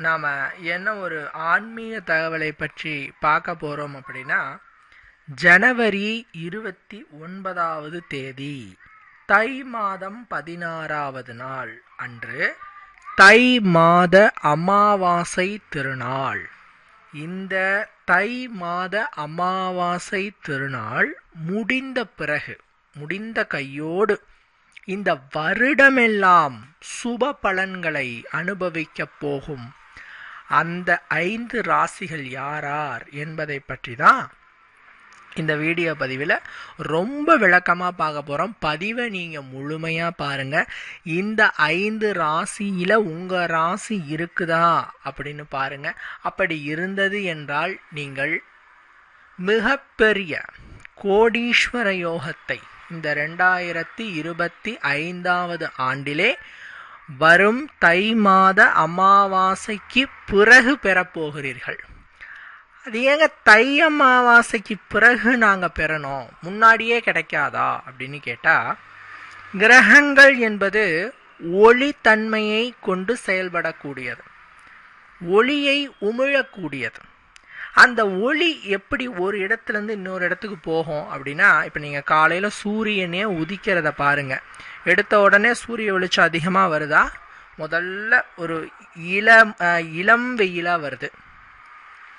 நாம் என்ன ஒரு ஆன்மீக தகவலை பற்றி பார்க்க போகிறோம் அப்படின்னா ஜனவரி இருபத்தி ஒன்பதாவது தேதி தை மாதம் பதினாறாவது நாள் அன்று தை மாத அமாவாசை திருநாள். இந்த தை மாத அமாவாசை திருநாள் முடிந்த பிறகு முடிந்த கையோடு இந்த வருடமெல்லாம் சுப பலன்களை அனுபவிக்கப் போகும் அந்த ஐந்து ராசிகள் யாரார் என்பதை பற்றி தான் இந்த வீடியோ பதிவில் ரொம்ப விளக்கமாக பார்க்க போகிறோம் பதிவை நீங்கள் முழுமையாக பாருங்கள் இந்த ஐந்து ராசியில் உங்கள் ராசி இருக்குதா அப்படின்னு பாருங்கள் அப்படி இருந்தது என்றால் நீங்கள் மிகப்பெரிய கோடீஸ்வர யோகத்தை இந்த ரெண்டாயிரத்தி இருபத்தி ஐந்தாவது ஆண்டிலே வரும் தை மாத அமாவாசைக்கு பிறகு பெறப்போகிறீர்கள். அது ஏங்க தை அமாவாசைக்கு பிறகு நாங்கள் பெறணும்? முன்னாடியே கிடைக்காதா? அப்படின்னு கேட்டால் கிரகங்கள் என்பது ஒளி தன்மையை கொண்டு செயல்படக்கூடியது. ஒளியை உமிழக்கூடியது. அந்த ஒளி எப்படி ஒரு இடத்துலேருந்து இன்னொரு இடத்துக்கு போகும் அப்படின்னா இப்போ நீங்கள் காலையில் சூரியனே உதிக்கிறத பாருங்கள் எடுத்த உடனே சூரிய வெளிச்சம் அதிகமாக வருதா? முதல்ல ஒரு இளம் இளம் வெயிலாக வருது.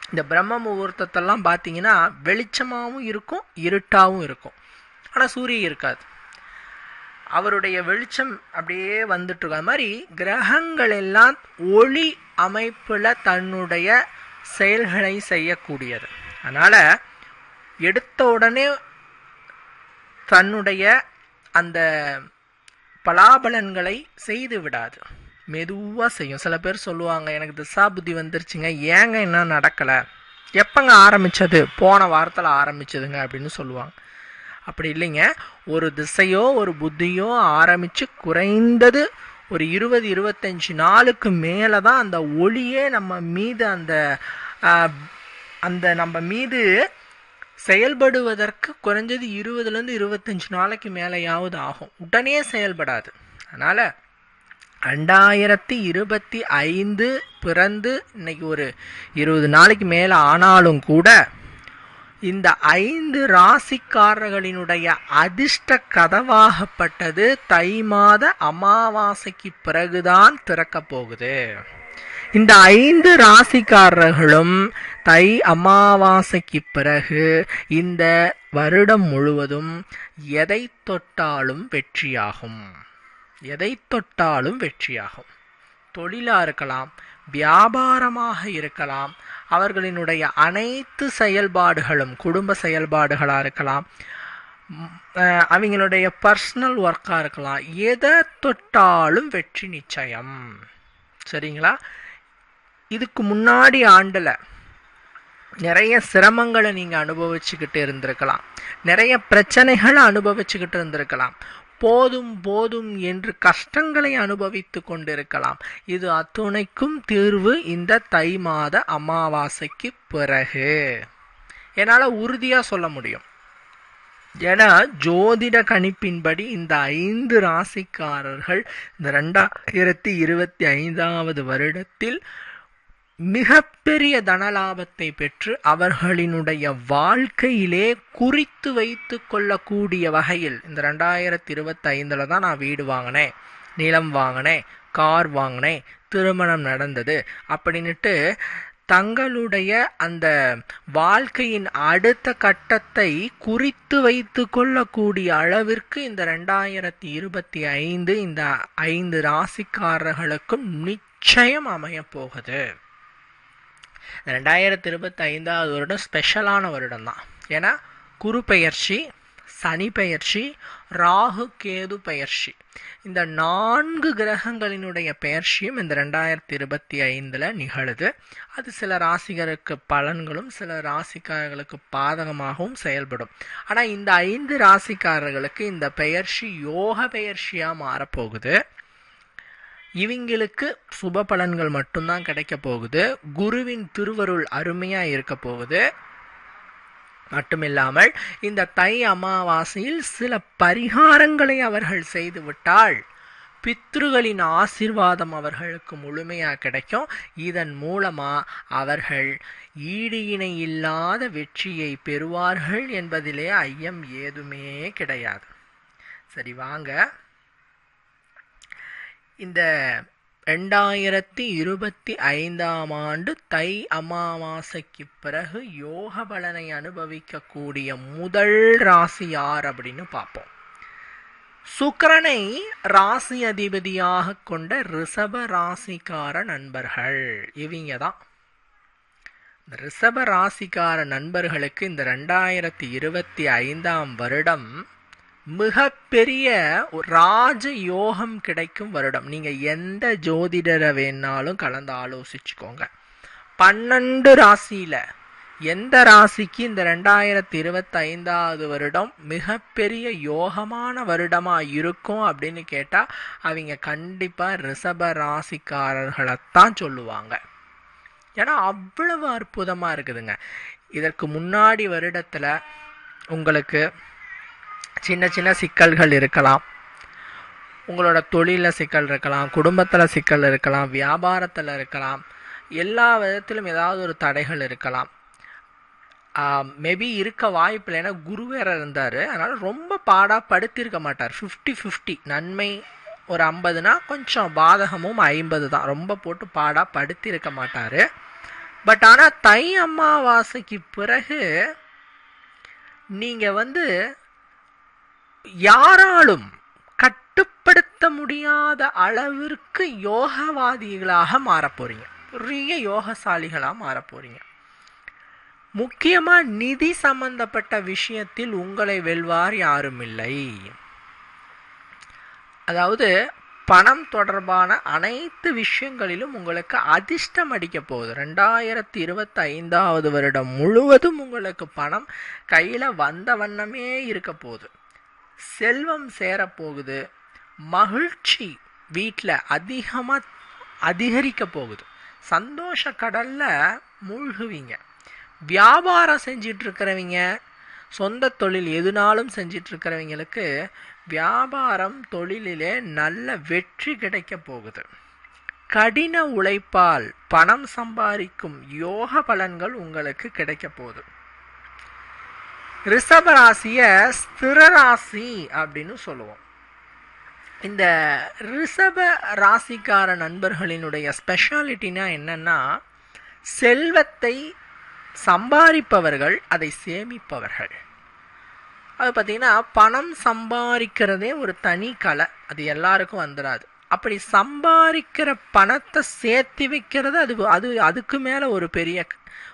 இந்த பிரம்ம முகூர்த்தத்தெல்லாம் பார்த்தீங்கன்னா வெளிச்சமாகவும் இருக்கும் இருட்டாகவும் இருக்கும். ஆனால் சூரியன் இருக்காது. அவருடைய வெளிச்சம் அப்படியே வந்துட்டு இருக்க மாதிரி கிரகங்கள் எல்லாம் ஒளி அமைப்பில் தன்னுடைய செயல்களை செய்யக்கூடியது. அதனால் எடுத்த உடனே தன்னுடைய அந்த பலாபலன்களை செய்து விடாது. மெதுவாக செய்யும். சில பேர் சொல்லுவாங்க எனக்கு திசா புத்தி வந்துருச்சுங்க. ஏங்க என்ன நடக்கலை? எப்போங்க ஆரம்பித்தது போன வாரத்தில் ஆரம்பிச்சதுங்க அப்படின்னு சொல்லுவாங்க. அப்படி இல்லைங்க. ஒரு திசையோ ஒரு புத்தியோ ஆரம்பித்து குறைந்தது ஒரு இருபது இருபத்தஞ்சி நாளுக்கு மேலே தான் அந்த ஒளியே நம்ம மீது அந்த அந்த நம்ம மீது செயல்படுவதற்கு குறைஞ்சது இருபதுலேருந்து இருபத்தஞ்சி நாளைக்கு மேலேயாவது ஆகும். உடனே செயல்படாது. அதனால் ரெண்டாயிரத்தி இருபத்தி ஐந்து பிறந்து இன்னைக்கு ஒரு இருபது நாளைக்கு மேலே ஆனாலும் கூட இந்த ஐந்து ராசிக்காரர்களினுடைய அதிர்ஷ்ட கதவாகப்பட்டது தை மாத அமாவாசைக்கு பிறகுதான் திறக்க போகுது. இந்த ஐந்து ராசிக்காரர்களும் தை அமாவாசைக்கு பிறகு இந்த வருடம் முழுவதும் எதை தொட்டாலும் வெற்றியாகும். எதை தொட்டாலும் வெற்றியாகும். தொழிலாக இருக்கலாம் வியாபாரமாக இருக்கலாம் அவர்களினுடைய அனைத்து செயல்பாடுகளும் குடும்ப செயல்பாடுகளாக இருக்கலாம் அவங்களுடைய பர்சனல் ஒர்க்காக இருக்கலாம் எதை தொட்டாலும் வெற்றி நிச்சயம். சரிங்களா? இதுக்கு முன்னாடி ஆண்டில் நிறைய சிரமங்களை நீங்கள் அனுபவிச்சுக்கிட்டு இருந்திருக்கலாம். நிறைய பிரச்சனைகளை அனுபவிச்சுக்கிட்டு இருந்திருக்கலாம். போதும் போதும் என்று கஷ்டங்களை அனுபவித்து கொண்டிருக்கலாம். இது அத்துணைக்கும் தீர்வு இந்த தை மாத அமாவாசைக்கு பிறகு. என்னால் உறுதியாக சொல்ல முடியும். ஏன்னா ஜோதிட கணிப்பின்படி இந்த ஐந்து ராசிக்காரர்கள் இந்த ரெண்டாயிரத்தி இருபத்தி ஐந்தாவது வருடத்தில் மிகப்பெரிய தனலாபத்தை பெற்று அவர்களினுடைய வாழ்க்கையிலே குறித்து வைத்து கொள்ளக்கூடிய வகையில் இந்த ரெண்டாயிரத்தி இருபத்தி ஐந்தில் தான் நான் வீடு வாங்கினேன் நிலம் வாங்கினேன் கார் வாங்கினேன் திருமணம் நடந்தது. அப்படின்ட்டு தங்களுடைய அந்த வாழ்க்கையின் அடுத்த கட்டத்தை குறித்து வைத்து கொள்ளக்கூடிய அளவிற்கு இந்த ரெண்டாயிரத்தி இருபத்தி ஐந்து இந்த ஐந்து ராசிக்காரர்களுக்கும் நிச்சயம் அமையப்போகுது ரெண்டாயிரத்தி இருபத்தி ஐந்தாவது வருடம் ஸ்பெஷலான வருடம் தான் ஏன்னா குரு பெயர்ச்சி சனி பெயர்ச்சி ராகு கேது பெயர்ச்சி. இந்த நான்கு கிரகங்களினுடைய பெயர்ச்சியும் இந்த ரெண்டாயிரத்தி இருபத்தி ஐந்தில் நிகழுது. அது சில ராசிகருக்கு பலன்களும் சில ராசிக்காரர்களுக்கு பாதகமாகவும் செயல்படும். ஆனால் இந்த ஐந்து ராசிக்காரர்களுக்கு இந்த பெயர்ச்சி யோக பெயர்ச்சியாக மாறப்போகுது. இவங்களுக்கு சுப பலன்கள் மட்டும்தான் கிடைக்க போகுது. குருவின் திருவருள் அருமையாக இருக்க போகுது. மட்டுமில்லாமல் இந்த தை அமாவாசையில் சில பரிகாரங்களை அவர்கள் செய்துவிட்டால் பித்ருகளின் ஆசிர்வாதம் அவர்களுக்கு முழுமையாக கிடைக்கும். இதன் மூலமாக அவர்கள் ஈடு இணை இல்லாத வெற்றியை பெறுவார்கள் என்பதிலே ஐயம் ஏதுமே கிடையாது. சரி வாங்க. இந்த ரெண்டாயிரத்தி இருபத்தி ஐந்தாம் ஆண்டு தை அமாவாசைக்கு பிறகு யோக பலனை அனுபவிக்கக்கூடிய முதல் ராசி யார் அப்படின்னு பார்ப்போம். சுக்கரனை ராசி அதிபதியாக கொண்ட ரிஷப ராசிக்கார நண்பர்கள். இவங்க தான். இந்த ரிஷப ராசிக்கார நண்பர்களுக்கு இந்த ரெண்டாயிரத்தி இருபத்தி ஐந்தாம் வருடம் மிகப்பெரிய ராஜ யோகம் கிடைக்கும் வருடம். நீங்கள் எந்த ஜோதிடரை வேணாலும் கலந்து ஆலோசிச்சுக்கோங்க. பன்னெண்டு ராசியில் எந்த ராசிக்கு இந்த ரெண்டாயிரத்தி இருபத்தைந்தாவது வருடம் மிகப்பெரிய யோகமான வருடமாக இருக்கும் அப்படின்னு கேட்டால் அவங்க கண்டிப்பாக ரிஷப ராசிக்காரர்களைத்தான் சொல்லுவாங்க. ஏன்னா அவ்வளவு அற்புதமாக இருக்குதுங்க. இதற்கு முன்னாடி வருடத்தில் உங்களுக்கு சின்ன சின்ன சிக்கல்கள் இருக்கலாம். உங்களோட தொழிலில் சிக்கல் இருக்கலாம் குடும்பத்தில் சிக்கல் இருக்கலாம் வியாபாரத்தில் இருக்கலாம் எல்லா விதத்திலும் ஏதாவது ஒரு தடைகள் இருக்கலாம். மேபி இருக்க வாய்ப்பு இல்லை ஏன்னா குரு வேற இருந்தார் அதனால் ரொம்ப பாடாக படுத்திருக்க மாட்டார். ஃபிஃப்டி ஃபிஃப்டி நன்மை ஒரு ஐம்பதுனா கொஞ்சம் பாதகமும் ஐம்பது தான். ரொம்ப போட்டு பாடாக படுத்திருக்க மாட்டார். பட் ஆனால் தை அமாவாசைக்கு பிறகு நீங்கள் வந்து யாராலும் கட்டுப்படுத்த முடியாத அளவிற்கு யோகவாதிகளாக மாறப்போறீங்க பெரிய யோகசாலிகளாக மாறப்போறீங்க முக்கியமாக நிதி சம்பந்தப்பட்ட விஷயத்தில் உங்களை வெல்வார் யாரும் இல்லை அதாவது பணம் தொடர்பான அனைத்து விஷயங்களிலும் உங்களுக்கு அதிர்ஷ்டம் அடிக்க போகுது. ரெண்டாயிரத்தி இருபத்தி ஐந்தாவது வருடம் முழுவதும் உங்களுக்கு பணம் கையில் வந்த வண்ணமே இருக்க போகுது. செல்வம் சேரப்போகுது மகிழ்ச்சி வீட்டில் அதிகமாக அதிகரிக்க போகுது. சந்தோஷ கடலில் மூழ்குவீங்க. வியாபாரம் செஞ்சிட்டு இருக்கிறவங்க சொந்த தொழில் எதுனாலும் செஞ்சிட்டு இருக்கிறவங்களுக்கு வியாபாரம் தொழிலிலே நல்ல வெற்றி கிடைக்க போகுது. கடின உழைப்பால் பணம் சம்பாதிக்கும் யோக பலன்கள் உங்களுக்கு கிடைக்க போகுது. ரிஷபராசிய ஸ்திரராசி அப்படின்னு சொல்லுவோம். இந்த ரிஷப ராசிக்கார நண்பர்களினுடைய ஸ்பெஷாலிட்டினா என்னன்னா செல்வத்தை சம்பாதிப்பவர்கள் அதை சேமிப்பவர்கள். அது பார்த்தீங்கன்னா பணம் சம்பாதிக்கிறதே ஒரு தனி கலை. அது எல்லாருக்கும் வந்துடாது அப்படி சம்பாதிக்கிற பணத்தை சேர்த்து வைக்கிறது அது அது அதுக்கு மேலே ஒரு பெரிய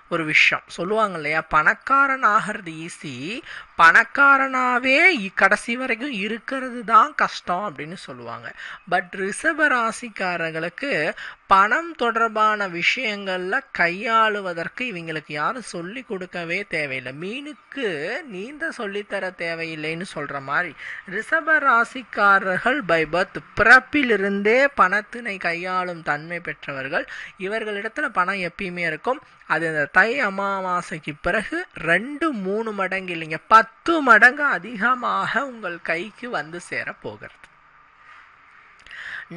ஒரு விஷயம். சொல்லுவாங்க இல்லையா பணக்காரன் ஆகிறது ஈஸி பணக்காரனாவே கடைசி வரைக்கும் இருக்கிறது தான் கஷ்டம் அப்படின்னு சொல்லுவாங்க. பட் ரிஷப ராசிக்காரர்களுக்கு பணம் தொடர்பான விஷயங்களில் கையாளுவதற்கு இவங்களுக்கு யாரும் சொல்லி கொடுக்கவே தேவையில்லை. மீனுக்கு நீந்த சொல்லித்தர தேவையில்லைன்னு சொல்கிற மாதிரி. ரிஷப ராசிக்காரர்கள் பை பர்த் பிறப்பிலிருந்தே பணத்தினை கையாளும் தன்மை பெற்றவர்கள். இவர்களிடத்துல பணம் எப்பயுமே இருக்கும். அது இந்த தை அமாவாசைக்கு பிறகு ரெண்டு மூணு மடங்கு இல்லைங்க பத்து மடங்கு அதிகமாக உங்கள் கைக்கு வந்து சேர போகிறது.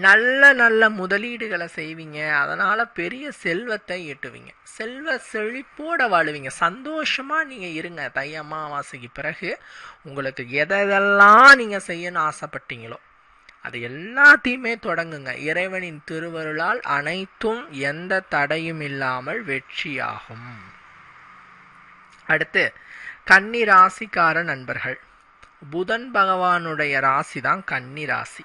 நல்ல நல்ல முதலீடுகளை செய்வீங்க அதனால் பெரிய செல்வத்தை ஈட்டுவீங்க. செல்வ செழிப்போட வாழுவீங்க சந்தோஷமாக நீங்கள் இருங்க தை அமாவாசைக்கு பிறகு. உங்களுக்கு எதெல்லாம் நீங்கள் செய்யணும்னு ஆசைப்பட்டீங்களோ அது எல்லாத்தையுமே தொடங்குங்க. இறைவனின் திருவருளால் அனைத்தும் எந்த தடையும் இல்லாமல் வெற்றியாகும். அடுத்து கன்னி ராசிக்கார நண்பர்கள். புதன் பகவானுடைய ராசி தான் கன்னி ராசி.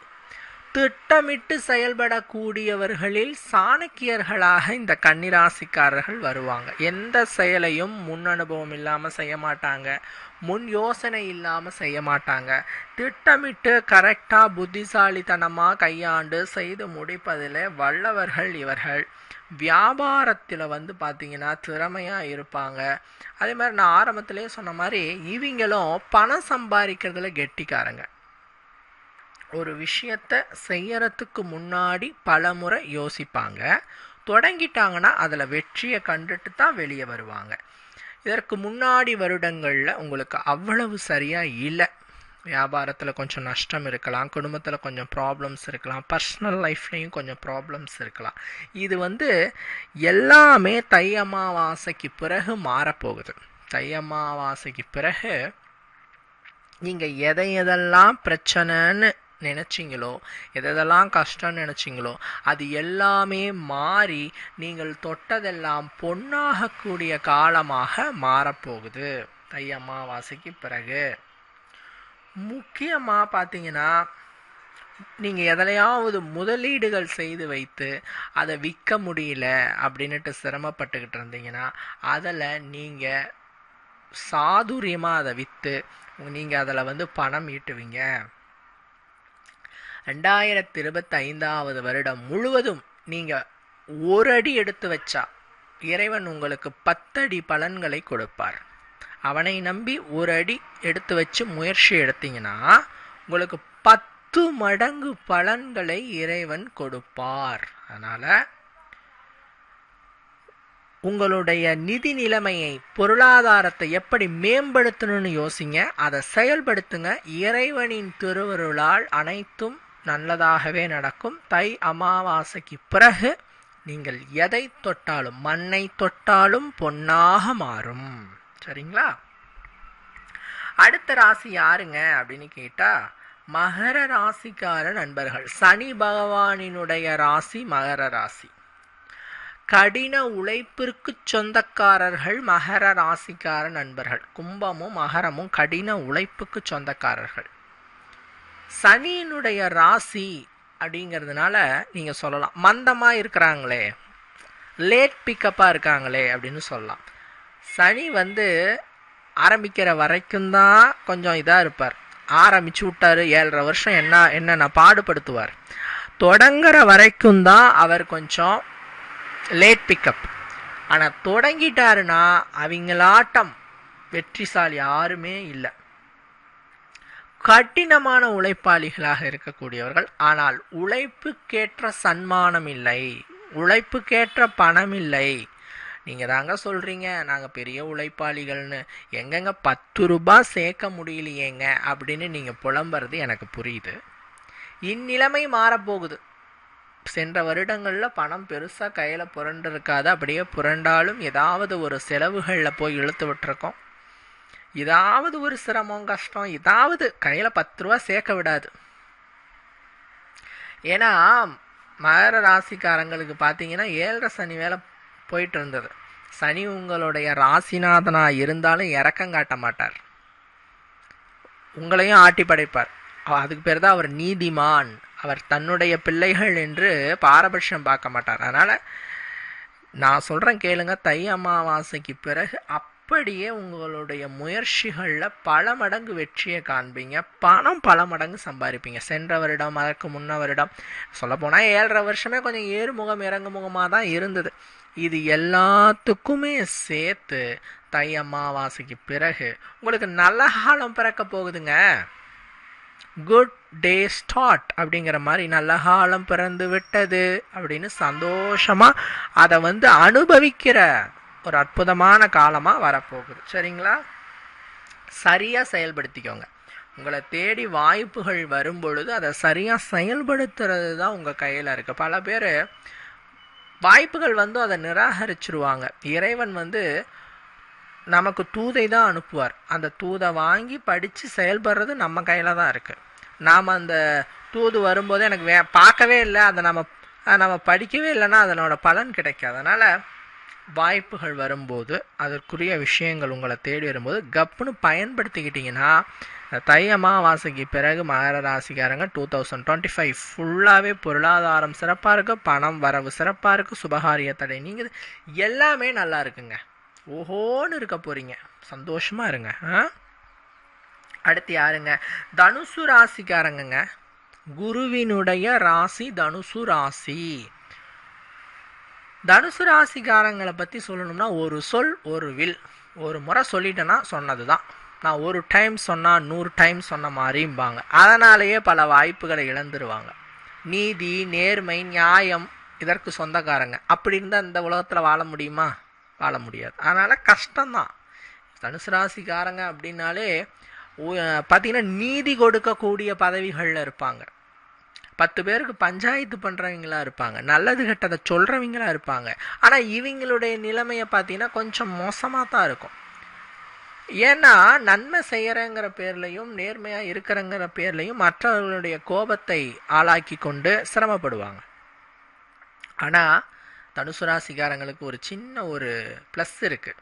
திட்டமிட்டு செயல்படக்கூடியவர்களில் சாணக்கியர்களாக இந்த கன்னிராசிக்காரர்கள் வருவாங்க. எந்த செயலையும் முன் அனுபவம் இல்லாமல் செய்ய மாட்டாங்க. முன் யோசனை இல்லாமல் செய்ய மாட்டாங்க. திட்டமிட்டு கரெக்டாக புத்திசாலித்தனமாக கையாண்டு செய்து முடிப்பதில் வல்லவர்கள் இவர்கள். வியாபாரத்தில் வந்து பார்த்திங்கன்னா திறமையாக இருப்பாங்க. அதே மாதிரி நான் ஆரம்பத்திலே சொன்ன மாதிரி இவங்களும் பணம் சம்பாதிக்கிறதுல கெட்டிக்காரங்க. ஒரு விஷயத்த செய்யறதுக்கு முன்னாடி பலமுறை யோசிப்பாங்க. தொடங்கிட்டாங்கன்னா அதில் வெற்றியை கண்டுட்டு தான் வெளியே வருவாங்க. இதற்கு முன்னாடி வருடங்களில் உங்களுக்கு அவ்வளவு சரியாக இல்லை. வியாபாரத்தில் கொஞ்சம் நஷ்டம் இருக்கலாம் குடும்பத்தில் கொஞ்சம் ப்ராப்ளம்ஸ் இருக்கலாம் பர்சனல் லைஃப்லேயும் கொஞ்சம் ப்ராப்ளம்ஸ் இருக்கலாம். இது வந்து எல்லாமே தை அமாவாசைக்கு பிறகு மாறப்போகுது. தை அமாவாசைக்கு பிறகு நீங்கள் எதை எதெல்லாம் பிரச்சனைன்னு நினச்சிங்களோ? எதெல்லாம் கஷ்டம்னு நினச்சிங்களோ? அது எல்லாமே மாறி நீங்கள் தொட்டதெல்லாம் பொன்னாகக்கூடிய காலமாக மாறப்போகுது. தை அமாவாசைக்கு பிறகு. முக்கியமாக பார்த்தீங்கன்னா நீங்கள் எதுலையாவது முதலீடுகள் செய்து வைத்து அதை விற்க முடியல அப்படின்னுட்டு சிரமப்பட்டுக்கிட்டு இருந்தீங்கன்னா அதில் நீங்கள் சாதுரியமாக அதை விற்று நீங்கள் அதில் வந்து பணம் ஈட்டுவீங்க. ரெண்டாயிரத்தி இருபத்தி ஐந்தாவது வருடம் முழுவதும் நீங்கள் ஒரு அடி எடுத்து வச்சா இறைவன் உங்களுக்கு பத்தடி பலன்களை கொடுப்பார். அவனை நம்பி ஒரு அடி எடுத்து வச்சு முயற்சி எடுத்தீங்கன்னா உங்களுக்கு பத்து மடங்கு பலன்களை இறைவன் கொடுப்பார். அதனால் உங்களுடைய நிதி நிலைமையை பொருளாதாரத்தை எப்படி மேம்படுத்தணும்னு யோசிங்க அதை செயல்படுத்துங்க. இறைவனின் திருவருளால் அனைத்தும் நல்லதாகவே நடக்கும். தை அமாவாசைக்கு பிறகு நீங்கள் எதை தொட்டாலும் மண்ணை தொட்டாலும் பொன்னாக மாறும். சரிங்களா? அடுத்த ராசி யாருங்க அப்படின்னு கேட்டா மகர ராசிக்கார நண்பர்கள். சனி பகவானினுடைய ராசி மகர ராசி. கடின உழைப்பிற்கு சொந்தக்காரர்கள் மகர ராசிக்கார நண்பர்கள். கும்பமும் மகரமும் கடின உழைப்புக்கு சொந்தக்காரர்கள். சனியினுடைய ராசி அப்படிங்கிறதுனால நீங்கள் சொல்லலாம். மந்தமாக இருக்கிறாங்களே. லேட் பிக்கப்பாக இருக்காங்களே அப்படின்னு சொல்லலாம். சனி வந்து ஆரம்பிக்கிற வரைக்கும் தான் கொஞ்சம் இதாக இருப்பார். ஆரம்பிச்சு விட்டார் ஏழரை வருஷம் என்ன என்னென்ன பாடுபடுத்துவார். தொடங்குற வரைக்கும் தான் அவர் கொஞ்சம் லேட் பிக்கப் ஆனால் தொடங்கிட்டாருன்னா அவங்களாட்டம் வெற்றிசாலி யாருமே இல்லை. கடினமான உழைப்பாளிகளாக இருக்கக்கூடியவர்கள். ஆனால் உழைப்புக்கேற்ற சன்மானம் இல்லை. உழைப்புக்கேற்ற பணம் இல்லை. நீங்கள் தாங்க சொல்கிறீங்க நாங்கள் பெரிய உழைப்பாளிகள்னு. எங்கெங்க பத்து ரூபாய் சேர்க்க முடியலையேங்க அப்படின்னு நீங்கள் புலம்புறது எனக்கு புரியுது. இந்நிலைமை மாறப்போகுது. சென்ற வருடங்களில் பணம் பெருசாக கையில் புரண்டு இருக்காது. அப்படியே புரண்டாலும் ஏதாவது ஒரு செலவுகளில் போய் இழுத்து விட்டுருக்கோம். ஏதாவது ஒரு சிரமம் கஷ்டம். ஏதாவது கையில் பத்து ரூபா சேர்க்க விடாது. ஏன்னா மகர ராசிக்காரங்களுக்கு பார்த்தீங்கன்னா ஏழரை சனி வேலை போயிட்டு இருந்தது. சனி உங்களுடைய ராசிநாதனாக இருந்தாலும் இறக்கம் காட்ட மாட்டார். உங்களையும் ஆட்டி படைப்பார். அதுக்கு பேர் தான் அவர் நீதிமான். அவர் தன்னுடைய பிள்ளைகள் என்று பாரபட்சம் பார்க்க மாட்டார். அதனால் நான் சொல்கிறேன் கேளுங்க தை அமாவாசைக்கு பிறகு அப் அப்படியே உங்களுடைய முயற்சிகளில் பல மடங்கு வெற்றியை காண்பீங்க. பணம் பல மடங்கு சம்பாதிப்பீங்க. சென்ற வருடம் அதற்கு முன்ன வருடம் சொல்லப்போனால் ஏழரை வருஷமே கொஞ்சம் ஏறுமுகம் இறங்கு முகமாக தான் இருந்தது. இது எல்லாத்துக்குமே சேர்த்து தை அமாவாசைக்கு பிறகு உங்களுக்கு நல்ல காலம் பிறக்க போகுதுங்க. குட் டே ஸ்டார்ட் அப்படிங்கிற மாதிரி நல்ல காலம் பிறந்து விட்டது அப்படின்னு சந்தோஷமாக அதை வந்து அனுபவிக்கிற ஒரு அற்புதமான காலமாக வரப்போகுது. சரிங்களா? சரியாக செயல்படுத்திக்கோங்க. உங்களை தேடி வாய்ப்புகள் வரும் பொழுது அதை சரியாக செயல்படுத்துறது தான் உங்கள் கையில் இருக்குது பல பேர் வாய்ப்புகள் வந்து அதை நிராகரிச்சிருவாங்க. இறைவன் வந்து நமக்கு தூதை தான் அனுப்புவார். அந்த தூதை வாங்கி படித்து செயல்படுறது நம்ம கையில் தான் இருக்குது நாம் அந்த தூது வரும்போது எனக்கு வே பார்க்கவே இல்லை. அதை நம்ம நம்ம படிக்கவே இல்லைன்னா அதனோட பலன் கிடைக்காது. அதனால் வாய்ப்புகள் வரும்போது அதற்குரிய விஷயங்கள் உங்களை தேடி வரும்போது கப்புன்னு பயன்படுத்திக்கிட்டிங்கன்னா தை அமாவாசைக்கு பிறகு மகர ராசிக்காரங்க டூ தௌசண்ட் டுவெண்ட்டி ஃபைவ் ஃபுல்லாகவே பொருளாதாரம் சிறப்பாக இருக்குது பணம் வரவு சிறப்பாக இருக்குது சுபகாரிய தடை நீங்கள் எல்லாமே நல்லா இருக்குங்க. ஓஹோன்னு இருக்க போகிறீங்க சந்தோஷமாக இருங்க. ஆ? அடுத்து யாருங்க? தனுசு ராசிக்காரங்கங்க. குருவினுடைய ராசி தனுசு ராசி. தனுசு ராசிக்காரங்களை பற்றி சொல்லணும்னா ஒரு சொல் ஒரு வில். ஒரு முறை சொல்லிட்டேன்னா சொன்னது தான் நான் ஒரு டைம் சொன்னால் நூறு டைம் சொன்ன மாதிரிம்பாங்க. அதனாலேயே பல வாய்ப்புகளை இழந்துருவாங்க. நீதி நேர்மை நியாயம் இதற்கு சொந்தக்காரங்க. அப்படி இருந்தால் இந்த உலகத்தில் வாழ முடியுமா? வாழ முடியாது. அதனால் கஷ்டம்தான். தனுசு ராசிக்காரங்க அப்படின்னாலே பார்த்தீங்கன்னா நீதி கொடுக்கக்கூடிய பதவிகளில் இருப்பாங்க. பத்து பேருக்கு பஞ்சாயத்து பண்ணுறவங்களா இருப்பாங்க. நல்லது கெட்டதை சொல்கிறவங்களா இருப்பாங்க. ஆனால் இவங்களுடைய நிலைமையை பார்த்தீங்கன்னா கொஞ்சம் மோசமாக தான் இருக்கும். ஏன்னா நன்மை செய்கிறங்கிற பேர்லையும் நேர்மையாக இருக்கிறங்கிற பேர்லையும் மற்றவர்களுடைய கோபத்தை ஆளாக்கி கொண்டு சிரமப்படுவாங்க. ஆனால் தனுசு ராசிக்காரங்களுக்கு ஒரு சின்ன ஒரு ப்ளஸ் இருக்குது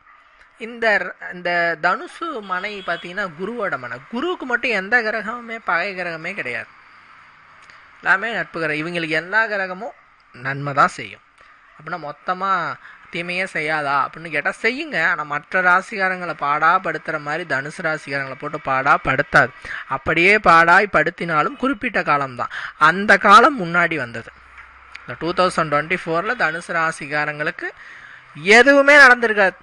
இந்த இந்த தனுசு மனை பார்த்தீங்கன்னா குருவோட மனை. குருவுக்கு மட்டும் எந்த கிரகமுமே பகை கிரகமே கிடையாது. எல்லாமே நட்பு கிரகம் இவங்களுக்கு எல்லா கிரகமும் நன்மை தான் செய்யும். அப்படின்னா மொத்தமாக தீமையே செய்யாதா? அப்படின்னு கேட்டால் செய்யுங்க. ஆனால் மற்ற ராசிகாரங்களை பாடாப்படுத்துகிற மாதிரி தனுசு ராசிகாரங்களை போட்டு பாடா படுத்தாது அப்படியே பாடாய் படுத்தினாலும் குறிப்பிட்ட காலம்தான். அந்த காலம் முன்னாடி வந்தது. இந்த டூ தௌசண்ட் டுவெண்ட்டி ஃபோரில் தனுசு ராசிகாரங்களுக்கு எதுவுமே நடந்திருக்காது.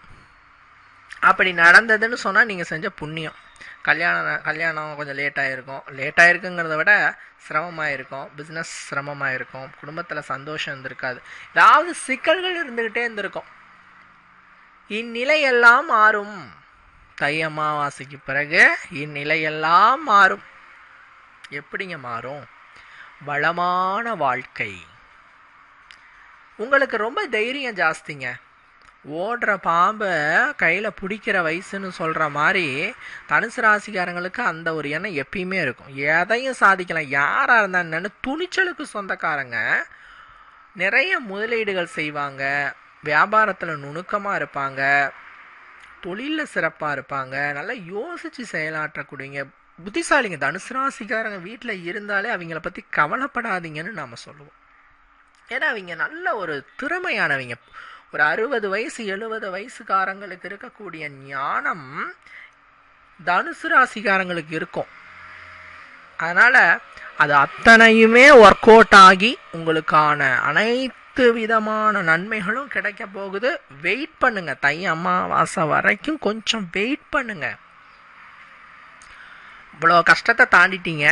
அப்படி நடந்ததுன்னு சொன்னால் நீங்கள் செஞ்ச புண்ணியம். கல்யாணம் கல்யாணம் கொஞ்சம் லேட்டாக இருக்கும் லேட்டாக இருக்குங்கிறத விட சிரமமாக இருக்கும் பிஸ்னஸ் சிரமமாக இருக்கும் குடும்பத்தில் சந்தோஷம் இருந்திருக்காது. ஏதாவது சிக்கல்கள் இருந்துக்கிட்டே இருந்திருக்கும். இந்நிலையெல்லாம் மாறும். தை அமாவாசைக்கு பிறகு இந்நிலையெல்லாம் மாறும். எப்படிங்க மாறும்? வளமான வாழ்க்கை. உங்களுக்கு ரொம்ப தைரியம் ஜாஸ்திங்க. ஓடுற பாம்பை கையில் பிடிக்கிற வயசுன்னு சொல்கிற மாதிரி தனுசு ராசிக்காரங்களுக்கு அந்த ஒரு எண்ணம் எப்பயுமே இருக்கும். எதையும் சாதிக்கலாம். யாராக இருந்தாங்கன்னு துணிச்சலுக்கு சொந்தக்காரங்க நிறைய முதலீடுகள் செய்வாங்க. வியாபாரத்தில் நுணுக்கமாக இருப்பாங்க. தொழிலில் சிறப்பாக இருப்பாங்க. நல்லா யோசித்து செயலாற்றக்கூடியங்க புத்திசாலிங்க தனுசு ராசிக்காரங்க வீட்டில் இருந்தாலே அவங்கள பற்றி கவலைப்படாதீங்கன்னு நாம் சொல்லுவோம். ஏன்னா அவங்க நல்ல ஒரு திறமையானவங்க. ஒரு அறுபது வயசு எழுபது வயசுக்காரங்களுக்கு இருக்கக்கூடிய ஞானம் தனுசு ராசிக்காரங்களுக்கு இருக்கும். அதனால் அது அத்தனையுமே ஒர்க் அவுட் ஆகி உங்களுக்கான அனைத்து விதமான நன்மைகளும் கிடைக்க போகுது. வெயிட் பண்ணுங்க. தை அமாவாசை வரைக்கும் கொஞ்சம் வெயிட் பண்ணுங்க. இவ்வளோ கஷ்டத்தை தாண்டிட்டீங்க.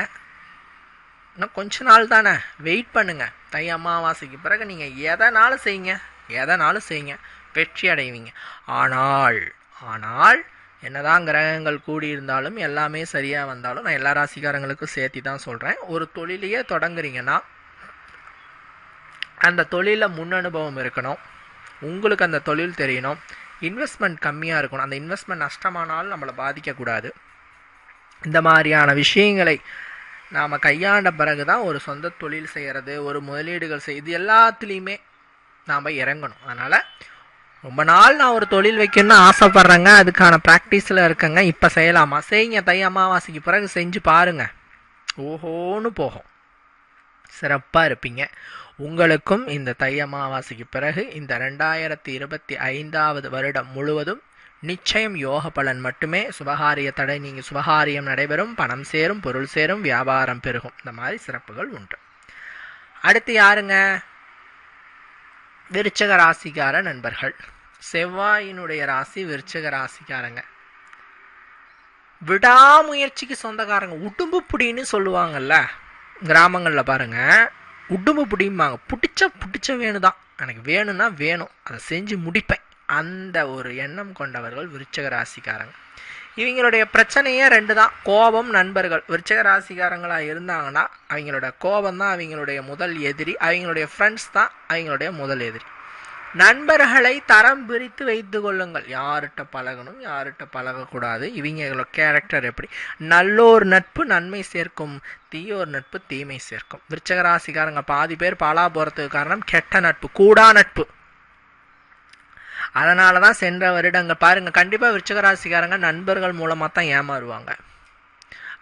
இன்னும் கொஞ்ச நாள் தானே. வெயிட் பண்ணுங்க. தை அமாவாசைக்கு பிறகு நீங்கள் எதனாலும் செய்யுங்க? எதனாலும் செய்யுங்க. வெற்றி அடைவீங்க. ஆனால் ஆனால் என்னதான் கிரகங்கள் கூடியிருந்தாலும் எல்லாமே சரியாக வந்தாலும் நான் எல்லா ராசிக்காரங்களுக்கும் சேர்த்து தான் சொல்கிறேன் ஒரு தொழிலையே தொடங்குறீங்கன்னா அந்த தொழிலில் முன் அனுபவம் இருக்கணும். உங்களுக்கு அந்த தொழில் தெரியணும். இன்வெஸ்ட்மெண்ட் கம்மியாக இருக்கணும். அந்த இன்வெஸ்ட்மெண்ட் நஷ்டமானாலும் நம்மளை பாதிக்கக்கூடாது. இந்த மாதிரியான விஷயங்களை நாம் கையாண்ட பிறகு தான் ஒரு சொந்த தொழில் செய்கிறது ஒரு முதலீடுகள் செய் இது எல்லாத்துலேயுமே நாம் இறங்கணும். அதனால் ரொம்ப நாள் நான் ஒரு தொழில் வைக்கணும்னு ஆசைப்பட்றேங்க. அதுக்கான ப்ராக்டிஸில் இருக்கேங்க. இப்போ செய்யலாமா? செய்யுங்க. தை அமாவாசைக்கு பிறகு செஞ்சு பாருங்க. ஓஹோன்னு போகும். சிறப்பாக இருப்பீங்க. உங்களுக்கும் இந்த தை அமாவாசைக்கு பிறகு இந்த ரெண்டாயிரத்தி இருபத்தி ஐந்தாவது வருடம் முழுவதும் நிச்சயம் யோக பலன் மட்டுமே. சுபகாரிய தடை நீங்கள் சுபகாரியம் நடைபெறும். பணம் சேரும் பொருள் சேரும் வியாபாரம் பெருகும். இந்த மாதிரி சிறப்புகள் உண்டு. அடுத்து யாருங்க? விருச்சக ராசிக்கார நண்பர்கள். செவ்வாயினுடைய ராசி விருச்சக ராசிக்காரங்க. விடாமுயற்சிக்கு சொந்தக்காரங்க. உடும்பு புடின்னு சொல்லுவாங்கல்ல கிராமங்களில் பாருங்க உடும்பு புடிம்பாங்க. பிடிச்ச பிடிச்ச வேணுதான் எனக்கு வேணும்னா வேணும். அதை செஞ்சு முடிப்பேன். அந்த ஒரு எண்ணம் கொண்டவர்கள் விருச்சக ராசிக்காரங்க. இவங்களுடைய பிரச்சனையே ரெண்டு தான் கோபம் நண்பர்கள். விருச்சக ராசிகாரங்களாக இருந்தாங்கன்னா அவங்களோட கோபம் தான் அவங்களுடைய முதல் எதிரி. அவங்களுடைய ஃப்ரெண்ட்ஸ் தான் அவங்களுடைய முதல் எதிரி. நண்பர்களை தரம் பிரித்து வைத்து கொள்ளுங்கள். யார்கிட்ட பழகணும் யார்கிட்ட பழகக்கூடாது. இவங்களோட கேரக்டர் எப்படி? நல்லோர் நட்பு நன்மை சேர்க்கும். தீயோர் நட்பு தீமை சேர்க்கும். விருச்சக ராசிக்காரங்க பாதி பேர் பாலா போகிறதுக்கு காரணம் கெட்ட நட்பு கூடா நட்பு. அதனால தான் சென்ற வருடங்கள் பாருங்கள் கண்டிப்பாக விருச்சகராசிக்காரங்க நண்பர்கள் மூலமாக தான் ஏமாறுவாங்க.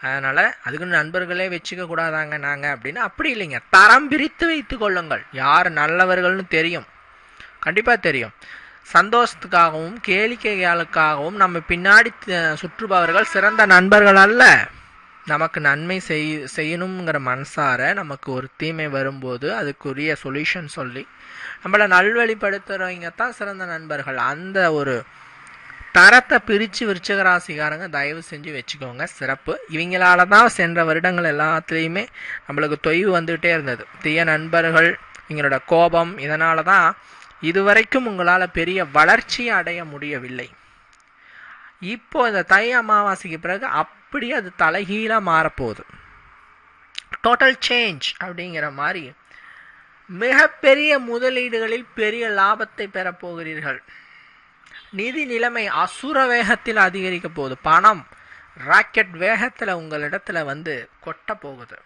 அதனால் அதுக்குன்னு நண்பர்களே வச்சுக்க கூடாதாங்க நாங்கள் அப்படின்னு அப்படி இல்லைங்க. தரம் பிரித்து வைத்து கொள்ளுங்கள். யார் நல்லவர்கள்னு தெரியும். கண்டிப்பாக தெரியும். சந்தோஷத்துக்காகவும் கேளிக்கைகளுக்காகவும் நம்ம பின்னாடி சுற்றுபவர்கள் சிறந்த நண்பர்கள் அல்ல. நமக்கு நன்மை செய் செய்யணுங்கிற மனசார நமக்கு ஒரு தீமை வரும்போது அதுக்குரிய சொல்யூஷன் சொல்லி நம்மளை நல்வழிப்படுத்துகிறவங்க தான் சிறந்த நண்பர்கள். அந்த ஒரு தரத்தை பிரித்து விருச்சகராசிகாரங்க தயவு செஞ்சு வச்சுக்கோங்க. சிறப்பு. இவங்களால தான் சென்ற வருடங்கள் எல்லாத்துலேயுமே நம்மளுக்கு தொய்வு வந்துகிட்டே இருந்தது. தீய நண்பர்கள் இவங்களோட கோபம் இதனால தான் இதுவரைக்கும் உங்களால் பெரிய வளர்ச்சி அடைய முடியவில்லை. இப்போ இந்த தை அமாவாசைக்கு பிறகு அப் அப்படியே அது தலைகீழாக மாறப்போகுது? டோட்டல் சேஞ்ச் அப்படிங்கிற மாதிரி மிகப்பெரிய முதலீடுகளில் பெரிய லாபத்தை பெறப்போகிறீர்கள் நிதி நிலைமை அசுர வேகத்தில் அதிகரிக்க போகுது. பணம் ராக்கெட் வேகத்தில் உங்களிடத்தில் வந்து கொட்ட போகுது.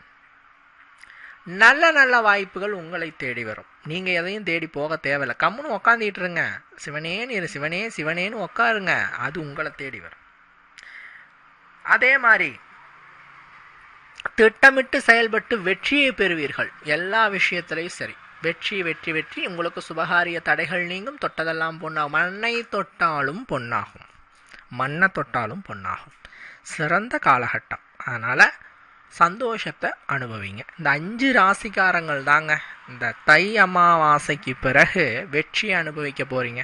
நல்ல நல்ல வாய்ப்புகள் உங்களை தேடி வரும். நீங்கள் எதையும் தேடி போக தேவையில்லை. கம்முன்னு உக்காந்துட்டு இருங்க. சிவனேன்னு இரு சிவனே சிவனேன்னு உக்காருங்க. அது உங்களை தேடி வரும். அதே மாதிரி திட்டமிட்டு செயல்பட்டு வெற்றியை பெறுவீர்கள். எல்லா விஷயத்திலையும் சரி. வெற்றி வெற்றி வெற்றி உங்களுக்கு சுபகாரிய தடைகள் நீங்கும். தொட்டதெல்லாம் பொண்ணாகும். மண்ணை தொட்டாலும் பொன்னாகும் மண்ணை தொட்டாலும் பொன்னாகும் சிறந்த காலகட்டம். அதனால் சந்தோஷத்தை அனுபவிங்க. இந்த அஞ்சு ராசிக்காரங்கள் தாங்க. இந்த தை அமாவாசைக்கு பிறகு வெற்றியை அனுபவிக்க போகிறீங்க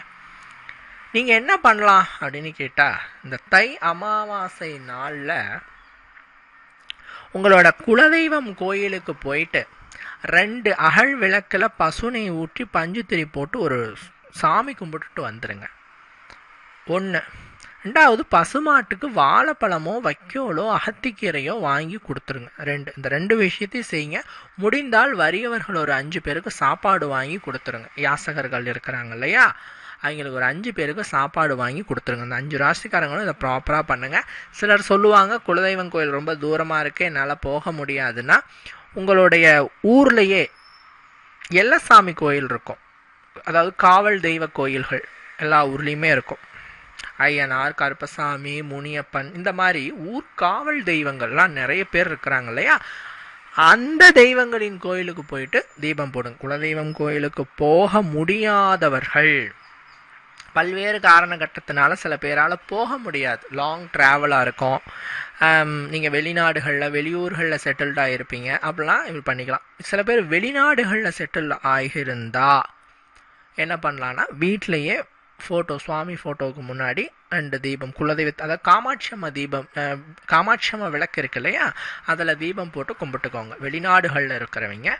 நீங்கள் என்ன பண்ணலாம் அப்படின்னு கேட்டால் இந்த தை அமாவாசை நாளில் உங்களோட குலதெய்வம் கோயிலுக்கு போயிட்டு ரெண்டு அகல் விளக்கில் பசுனை ஊற்றி பஞ்சுத்திரி போட்டு ஒரு சாமி கும்பிட்டுட்டு வந்துடுங்க ஒன்று ரெண்டாவது பசுமாட்டுக்கு வாழைப்பழமோ வைக்கோலோ அகத்திக்கீரையோ வாங்கி கொடுத்துருங்க. ரெண்டு. இந்த ரெண்டு விஷயத்தையும் செய்யுங்க. முடிந்தால் வறியவர்கள் ஒரு அஞ்சு பேருக்கு சாப்பாடு வாங்கி கொடுத்துருங்க. யாசகர்கள் இருக்கிறாங்க இல்லையா? அவங்களுக்கு ஒரு அஞ்சு பேருக்கு சாப்பாடு வாங்கி கொடுத்துருங்க. அந்த அஞ்சு ராசிக்காரங்களும் இதை ப்ராப்பராக பண்ணுங்கள் சிலர் சொல்லுவாங்க குலதெய்வம் கோயில் ரொம்ப தூரமாக இருக்குது என்னால் போக முடியாதுன்னா உங்களுடைய ஊர்லேயே எல்லசாமி கோயில் இருக்கும். அதாவது காவல் தெய்வ கோயில்கள் எல்லா ஊர்லேயுமே இருக்கும். ஐயனார் கருப்பசாமி முனியப்பன் இந்த மாதிரி ஊர் காவல் தெய்வங்கள்லாம் நிறைய பேர் இருக்கிறாங்க இல்லையா? அந்த தெய்வங்களின் கோயிலுக்கு போயிட்டு தீபம் போடுங்க. குலதெய்வம் கோயிலுக்கு போக முடியாதவர்கள். பல்வேறு காரணகட்டத்தினால சில பேரால் போக முடியாது. லாங் ட்ராவலாக இருக்கும். நீங்கள் வெளிநாடுகளில் வெளியூர்களில் செட்டில்டாக இருப்பீங்க அப்படிலாம் இது பண்ணிக்கலாம். சில பேர் வெளிநாடுகளில் செட்டில் ஆகியிருந்தா என்ன பண்ணலான்னா வீட்டிலையே ஃபோட்டோ சுவாமி ஃபோட்டோவுக்கு முன்னாடி ரெண்டு தீபம் குலதெய்வ அதாவது காமாட்சியம்மா தீபம் அஹ், காமாட்சி விளக்கு இருக்கு இல்லையா? அதில் தீபம் போட்டு கும்பிட்டுக்கோங்க. வெளிநாடுகளில் இருக்கிறவங்க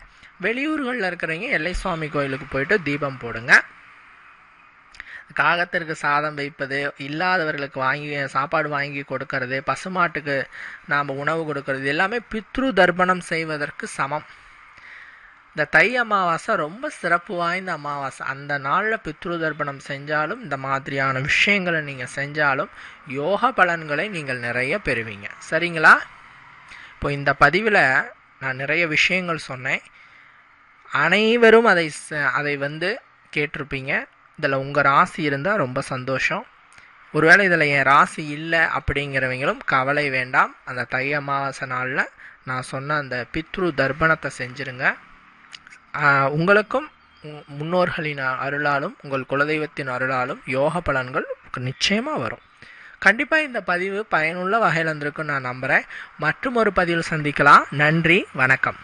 வெளியூர்களில் இருக்கிறவங்க எல்லை சுவாமி கோயிலுக்கு போயிட்டு தீபம் போடுங்க. காகத்திற்கு சாதம் வைப்பது இல்லாதவர்களுக்கு வாங்கி சாப்பாடு வாங்கி கொடுக்கறது பசுமாட்டுக்கு நாம் உணவு கொடுக்கறது எல்லாமே பித்ரு தர்ப்பணம் செய்வதற்கு சமம். இந்த தை அமாவாசை ரொம்ப சிறப்பு வாய்ந்த அமாவாசை. அந்த நாளில் பித்ரு தர்ப்பணம் செஞ்சாலும் இந்த மாதிரியான விஷயங்களை நீங்கள் செஞ்சாலும் யோக பலன்களை நீங்கள் நிறைய பெறுவீங்க. சரிங்களா? இப்போ இந்த பதிவில் நான் நிறைய விஷயங்கள் சொன்னேன். அனைவரும் அதை ச- அதை வந்து கேட்டிருப்பீங்க. இதில் உங்கள் ராசி இருந்தால் ரொம்ப சந்தோஷம். ஒருவேளை இதில் என் ராசி இல்லை அப்படிங்கிறவங்களும் கவலை வேண்டாம். அந்த தை அமாவாசை நாளில் நான் சொன்ன அந்த பித்ரு தர்ப்பணத்தை செஞ்சுருங்க. உங்களுக்கும் முன்னோர்களின் அருளாலும் உங்கள் குலதெய்வத்தின் அருளாலும் யோக பலன்கள் நிச்சயமாக வரும். கண்டிப்பாக இந்த பதிவு பயனுள்ள வகையில் இருந்திருக்குன்னு நான் நம்புகிறேன் மற்றும் ஒரு பதிவில் சந்திக்கலாம். நன்றி. வணக்கம்.